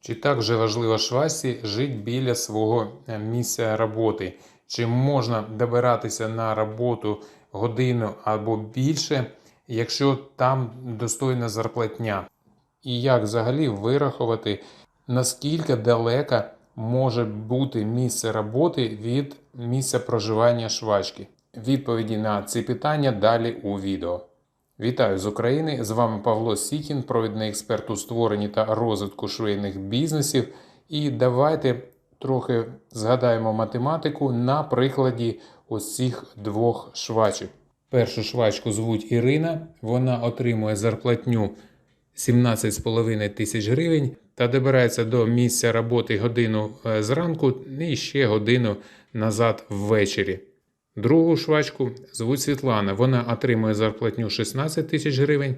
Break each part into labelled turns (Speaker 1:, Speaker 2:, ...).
Speaker 1: Чи так вже важливо швачці жити біля свого е, місця роботи? Чи можна добиратися на роботу годину або більше, якщо там достойна зарплатня? І як взагалі вирахувати, наскільки далеко може бути місце роботи від місця проживання швачки? Відповіді на ці питання далі у відео. Вітаю з України! З вами Павло Сікін, провідний експерт у створенні та розвитку швейних бізнесів. І давайте трохи згадаємо математику на прикладі ось цих двох швачок. Першу швачку звуть Ірина, вона отримує зарплатню 17,5 тисяч гривень та добирається до місця роботи годину е, зранку і ще годину назад ввечері. Другу швачку звуть Світлана. Вона отримує зарплатню 16 тисяч гривень.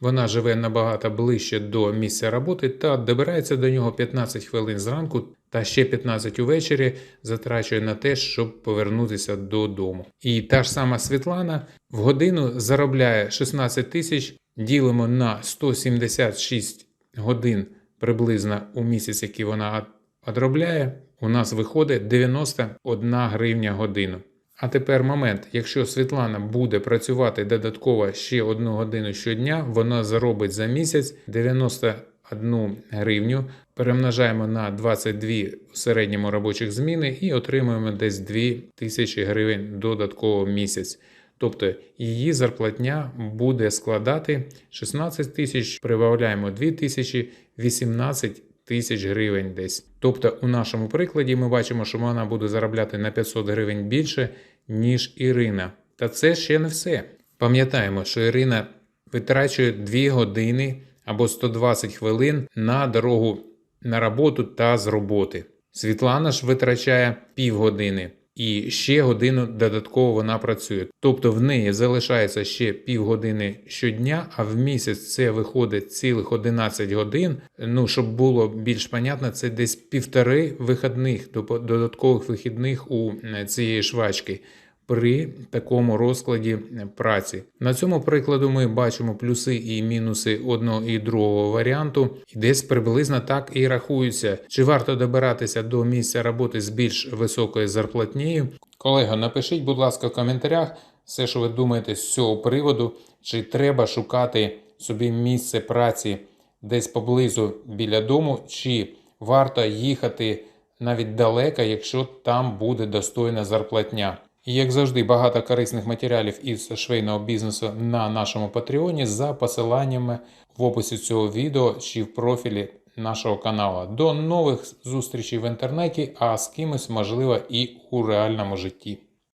Speaker 1: Вона живе набагато ближче до місця роботи та добирається до нього 15 хвилин зранку та ще 15 увечері затрачує на те, щоб повернутися додому. І та ж сама Світлана в годину заробляє 16 тисяч, ділимо на 176 годин приблизно у місяць, який вона одробляє. У нас виходить 91 гривня годину. А тепер момент, якщо Світлана буде працювати додатково ще одну годину щодня, вона заробить за місяць 91 гривню, перемножаємо на 22 в середньому робочих зміни і отримуємо десь 2 тисячі гривень додатково в місяць. Тобто її зарплатня буде складати 16 тисяч, прибавляємо 2 тисячі, 18 тисяч гривень десь. Тобто, у нашому прикладі ми бачимо, що вона буде заробляти на 500 гривень більше, ніж Ірина. Та це ще не все. Пам'ятаємо, що Ірина витрачує 2 години або 120 хвилин на дорогу на роботу та з роботи. Світлана ж витрачає півгодини. І ще годину додатково вона працює. Тобто в неї залишається ще півгодини щодня, а в місяць це виходить цілих 11 годин. Ну, щоб було більш понятно, це десь півтори вихідних, додаткових вихідних у цієї швачки при такому розкладі праці. На цьому прикладу ми бачимо плюси і мінуси одного і другого варіанту, і десь приблизно так і рахуються, чи варто добиратися до місця роботи з більш високою зарплатнею. Колего, напишіть, будь ласка, в коментарях все, що ви думаєте з цього приводу, чи треба шукати собі місце праці десь поблизу біля дому, чи варто їхати навіть далеко, якщо там буде достойна зарплатня. Як завжди, багато корисних матеріалів із швейного бізнесу на нашому патреоні за посиланнями в описі цього відео чи в профілі нашого каналу. До нових зустрічей в інтернеті, а з кимось можливо і у реальному житті.